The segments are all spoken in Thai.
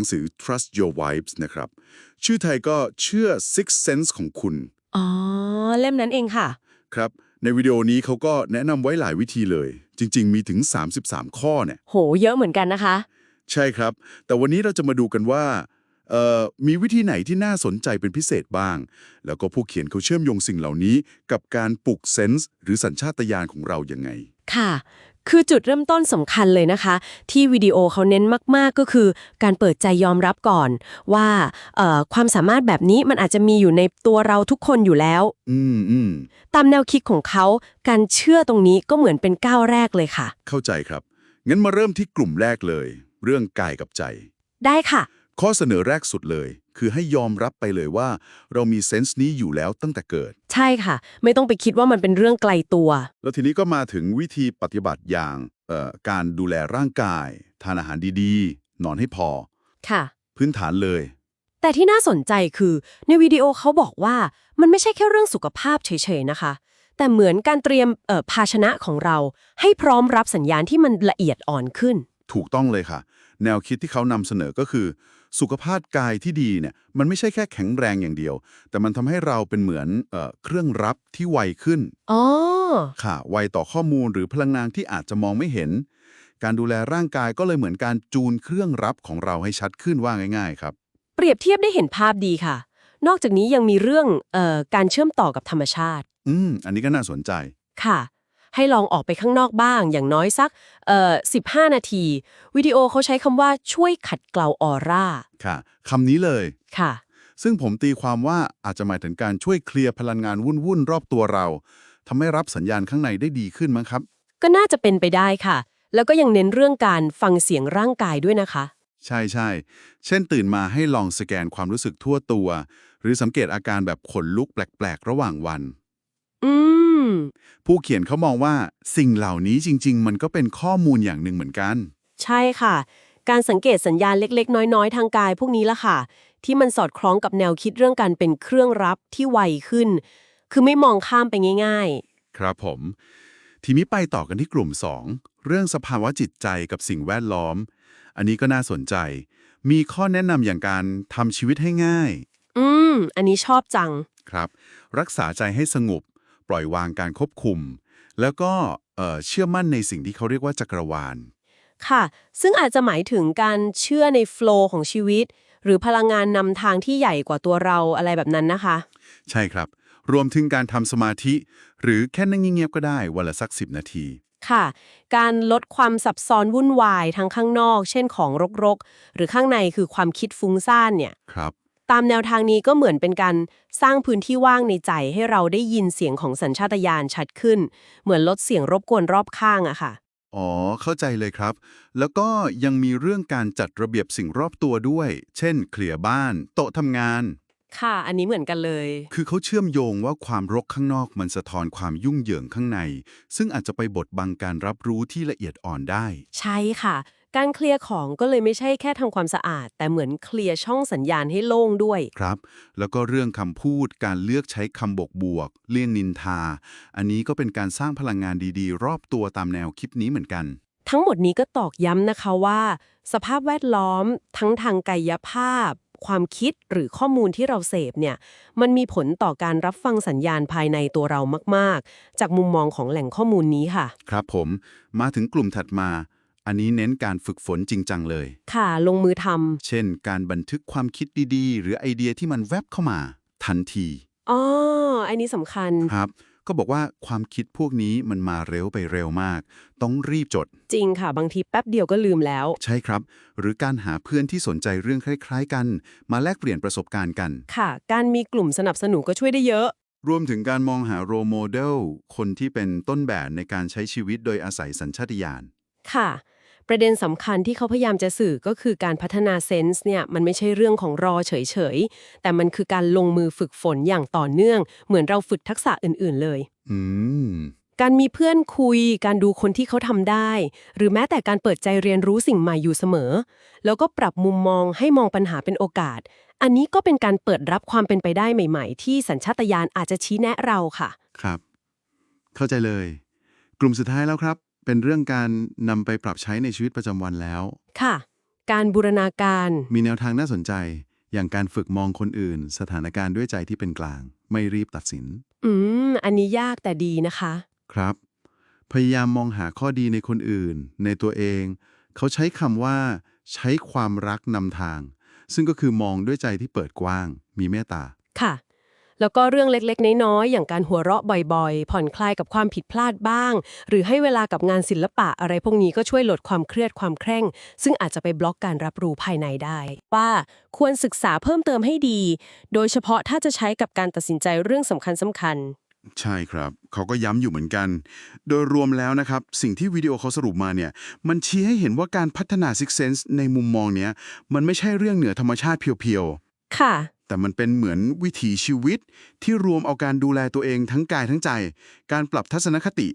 นังสือ Trust Your Vibes นะครับ ชื่อไทยก็เชื่อ Six Sense ของคุณ อ๋อ เล่มนั้นเองค่ะ ครับ ในวิดีโอนี้เขาก็แนะนำไว้หลายวิธีเลย จริง ๆ มีถึง 33 ข้อเนี่ย โห เยอะเหมือนกันนะคะ ใช่ครับ แต่วันนี้เราจะมาดูกันว่าเอ่อมีวิธีไหนที่น่าสนใจเป็นพิเศษบ้าง แล้วก็ผู้เขียนเขาเชื่อมโยงสิ่งเหล่านี้ กับการปลุกเซนส์หรือสัญชาตญาณของเรายังไง ค่ะ คือจุดเริ่มต้นสำคัญเลยนะคะ ที่วิดีโอเขาเน้นมาก ๆ ก็คือ การเปิดใจยอมรับก่อน ว่าเอ่อความสามารถแบบนี้มันอาจจะมีอยู่ในตัวเราทุกคนอยู่แล้ว อืมอืมตามแนวคิดของเขา การเชื่อตรงนี้ก็เหมือนเป็นก้าวแรกเลยค่ะ เข้าใจครับ งั้นมาเริ่มที่กลุ่มแรกเลย เรื่องกายกับใจ ได้ค่ะ ข้อเสนอแรกสุดเลย คือให้ยอมรับไปเลยว่า เรามีเซนส์นี้อยู่แล้วตั้งแต่เกิด ใช่ค่ะ ไม่ต้องไปคิดว่ามันเป็นเรื่องไกลตัว แล้วทีนี้ก็มาถึงวิธีปฏิบัติอย่างเอ่อการดูแลร่างกาย ทานอาหารดีๆ นอนให้พอ ค่ะ พื้นฐานเลย แต่ที่น่าสนใจคือในวิดีโอเขาบอกว่ามันไม่ใช่แค่เรื่องสุขภาพเฉยๆนะคะ แต่เหมือนการเตรียมเอ่อภาชนะของเรา ให้พร้อมรับสัญญาณที่มันละเอียดอ่อนขึ้น ถูกต้องเลยค่ะ แนวคิดที่เขานำเสนอก็คือ สุขภาพกายที่ดีเนี่ยมันไม่ใช่แค่แข็งแรงอย่างเดียว แต่มันทำให้เราเป็นเหมือนเอ่อเครื่องรับที่ไวขึ้นอ๋อค่ะ ไวต่อข้อมูลหรือพลังงานที่อาจจะมองไม่เห็น การดูแลร่างกายก็เลยเหมือนการจูนเครื่องรับของเราให้ชัดขึ้นว่าง่าย ๆ ครับ เปรียบเทียบได้เห็นภาพดีค่ะ นอกจากนี้ยังมีเรื่องเอ่อการเชื่อมต่อกับธรรมชาติ อืม อันนี้ก็น่าสนใจค่ะ ให้ลองออกไปข้างนอกบ้าง อย่างน้อยสักเอ่อ15 นาที วิดีโอเขาใช้คำว่าช่วยขัดเกลาออร่า ค่ะคำนี้เลย ค่ะ ซึ่งผมตีความว่าอาจจะหมายถึงการช่วยเคลียร์พลังงานวุ่นๆรอบตัวเราทำให้รับสัญญาณข้างในได้ดีขึ้นมั้งครับ ก็น่าจะเป็นไปได้ค่ะ แล้วก็ยังเน้นเรื่องการฟังเสียงร่างกายด้วยนะคะ ใช่ใช่ เช่นตื่นมาให้ลองสแกนความรู้สึกทั่วตัว หรือสังเกตอาการแบบขนลุกแปลก ๆ ระหว่างวัน อืม ผู้เขียนเขามองว่าสิ่งเหล่านี้จริง ๆ มันก็เป็นข้อมูลอย่างหนึ่งเหมือนกัน ใช่ค่ะ การสังเกตสัญญาณเล็ก ๆ น้อย ๆ ทางกายพวกนี้ละค่ะ ที่มันสอดคล้องกับแนวคิดเรื่องการเป็นเครื่องรับที่ไวขึ้น คือไม่มองข้ามไปง่ายครับผม ทีนี้ไปต่อกันที่กลุ่ม 2 เรื่องสภาวะจิตใจกับสิ่งแวดล้อม อันนี้ก็น่าสนใจ มีข้อแนะนำอย่างการทำชีวิตให้ง่ายๆอืม อันนี้ชอบจัง ครับ รักษาใจให้สงบ ปล่อยวางการควบคุม แล้วก็เอ่อเชื่อมั่นในสิ่งที่เขาเรียกว่าจักรวาล ค่ะ ซึ่งอาจจะหมายถึงการเชื่อในโฟล์ของชีวิต หรือพลังงานนำทางที่ใหญ่กว่าตัวเราอะไรแบบนั้นนะคะ ใช่ครับ รวมถึงการทำสมาธิ หรือแค่นั่งเงียบๆก็ได้วันละสักสินาทีค่ะ การลดความซับซ้อนวุ่นวายทั้งข้างนอก เช่นของรกๆ หรือข้างในคือความคิดฟุ้งซ่านเนี่ย ครับ ตามแนวทางนี้ก็เหมือนเป็นการสร้างพื้นที่ว่างในใจให้เราได้ยินเสียงของสัญชาตญาณชัดขึ้น เหมือนลดเสียงรบกวนรอบข้างอะค่ะ อ๋อ เข้าใจเลยครับ แล้วก็ยังมีเรื่องการจัดระเบียบสิ่งรอบตัวด้วย เช่น เคลียร์บ้าน โต๊ะทำงาน ค่ะ อันนี้เหมือนกันเลย คือเขาเชื่อมโยงว่าความรกข้างนอกมันสะท้อนความยุ่งเหยิงข้างใน ซึ่งอาจจะไปบดบังการรับรู้ที่ละเอียดอ่อนได้ ใช่ค่ะ การเคลียร์ของก็เลยไม่ใช่แค่ทำความสะอาด แต่เหมือนเคลียร์ช่องสัญญาณให้โล่งด้วย ครับ แล้วก็เรื่องคำพูดการเลือกใช้คำบกบวก เลี่ยงนินทา อันนี้ก็เป็นการสร้างพลังงานดีๆ รอบตัวตามแนวคิดนี้เหมือนกัน ทั้งหมดนี้ก็ตอกย้ำนะคะว่า สภาพแวดล้อม ทั้งทางกายภาพ ความคิดหรือข้อมูลที่เราเสพเนี่ย มันมีผลต่อการรับฟังสัญญาณภายในตัวเรามาก ๆ จากมุมมองของแหล่งข้อมูลนี้ค่ะ ครับผม มาถึงกลุ่มถัดมา อันนี้เน้นการฝึกฝนจริงจังเลย ค่ะ ลงมือทเช่น การบันทึกความคิดดีๆ หรือไอเดียที่มันแวบเข้ามา ทันทีำอ๋อ อันนี้สำคัญ ครับ ก็บอกว่าความคิดพวกนี้มันมาเร็วไปเร็วมาก ต้องรีบจด จริงค่ะ บางทีแป๊บเดียวก็ลืมแล้ว ใช่ครับ หรือการหาเพื่อนที่สนใจเรื่องคล้ายๆ กัน มาแลกเปลี่ยนประสบการณ์กัน ค่ะ การมีกลุ่มสนับสนุนก็ช่วยได้เยอะ รวมถึงการมองหาโรโมเดล คนที่เป็นต้นแบบในการใช้ชีวิตโดยอาศัยสัญชาตญาณ ค่ะ ประเด็นสำคัญที่เขาพยายามจะสื่อก็คือการพัฒนาเซนส์เนี่ยมันไม่ใช่เรื่องของรอเฉยๆ แต่มันคือการลงมือฝึกฝนอย่างต่อเนื่อง เหมือนเราฝึกทักษะอื่นๆเลย อืมการมีเพื่อนคุย การดูคนที่เขาทำได้ หรือแม้แต่การเปิดใจเรียนรู้สิ่งใหม่อยู่เสมอ แล้วก็ปรับมุมมองให้มองปัญหาเป็นโอกาส อันนี้ก็เป็นการเปิดรับความเป็นไปได้ใหม่ ๆ ที่สัญชาตญาณอาจจะชี้แนะเราค่ะ ครับ เข้าใจเลย กลุ่มสุดท้ายแล้วครับ เป็นเรื่องการนำไปปรับใช้ในชีวิตประจำวันแล้ว ค่ะ การบูรณาการ มีแนวทางน่าสนใจ อย่างการฝึกมองคนอื่น สถานการณ์ด้วยใจที่เป็นกลาง ไม่รีบตัดสิน อืม อันนี้ยากแต่ดีนะคะ ครับ พยายามมองหาข้อดีในคนอื่น ในตัวเอง เขาใช้คำว่า ใช้ความรักนำทาง ซึ่งก็คือมองด้วยใจที่เปิดกว้าง มีเมตตา ค่ะ แล้วก็เรื่องเล็กๆ น้อยๆอย่างการหัวเราะบ่อยๆ ผ่อนคลายกับความผิดพลาดบ้าง หรือให้เวลากับงานศิลปะอะไรพวกนี้ก็ช่วยลดความเครียดความเคร่ง ซึ่งอาจจะไปบล็อกการรับรู้ภายในได้ ว่าควรศึกษาเพิ่มเติมให้ดี โดยเฉพาะถ้าจะใช้กับการตัดสินใจเรื่องสำคัญสำคัญใช่ครับเขาก็ย้ำอยู่เหมือนกัน โดยรวมแล้วนะครับ สิ่งที่วิดีโอเขาสรุปมาเนี่ย มันชี้ให้เห็นว่าการพัฒนา Six Sense ในมุมมองเนี้ย มันไม่ใช่เรื่องเหนือธรรมชาติเพียวค่ะๆ แต่มันเป็นเหมือนวิถีชีวิตที่รวมเอาการดูแลตัวเองทั้งกายทั้งใจ การปรับทัศนคติ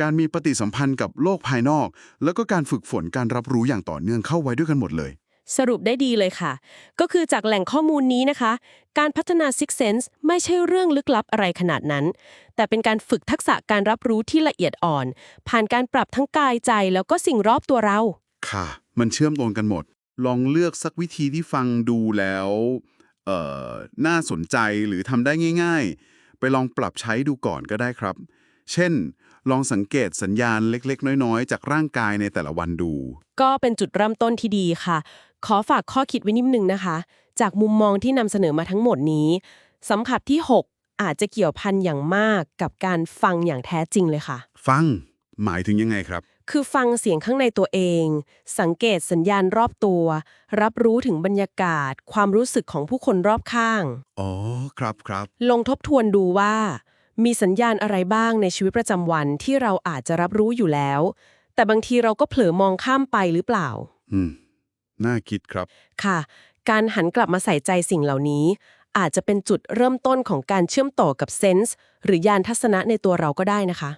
การมีปฏิสัมพันธ์กับโลกภายนอก แล้วก็การฝึกฝนการรับรู้อย่างต่อเนื่องเข้าไว้ด้วยกันหมดเลย สรุปได้ดีเลยค่ะ ก็คือจากแหล่งข้อมูลนี้นะคะ การพัฒนา Six Sense ไม่ใช่เรื่องลึกลับอะไรขนาดนั้น แต่เป็นการฝึกทักษะการรับรู้ที่ละเอียดอ่อน ผ่านการปรับทั้งกายใจแล้วก็สิ่งรอบตัวเรา ค่ะ มันเชื่อมโยงกันหมด ลองเลือกสักวิธีที่ฟังดูแล้วเอ่อ น่าสนใจหรือทำได้ง่าย ๆ ไปลองปรับใช้ดูก่อนก็ได้ครับ เช่น ลองสังเกตสัญญาณเล็ก ๆ น้อยๆ จากร่างกายในแต่ละวันดู ก็เป็นจุดเริ่มต้นที่ดีค่ะ ขอฝากข้อคิดไว้นิดนึงนะคะ จากมุมมองที่นำเสนอมาทั้งหมดนี้สำคัญที่ 6 อาจจะเกี่ยวพันอย่างมากกับการฟังอย่างแท้จริงเลยค่ะ ฟัง หมายถึงยังไงครับ คือฟังเสียงข้างในตัวเอง สังเกตสัญญาณรอบตัว รับรู้ถึงบรรยากาศ ความรู้สึกของผู้คนรอบข้าง อ๋อ ครับครับ ลองทบทวนดูว่า มีสัญญาณอะไรบ้างในชีวิตประจำวันที่เราอาจจะรับรู้อยู่แล้ว แต่บางทีเราก็เผลอมองข้ามไปหรือเปล่า อืม น่าคิดครับ ค่ะ การหันกลับมาใส่ใจสิ่งเหล่านี้ อาจจะเป็นจุดเริ่มต้นของการเชื่อมต่อกับเซนส์หรือยานทัศนะในตัวเราก็ได้นะคะ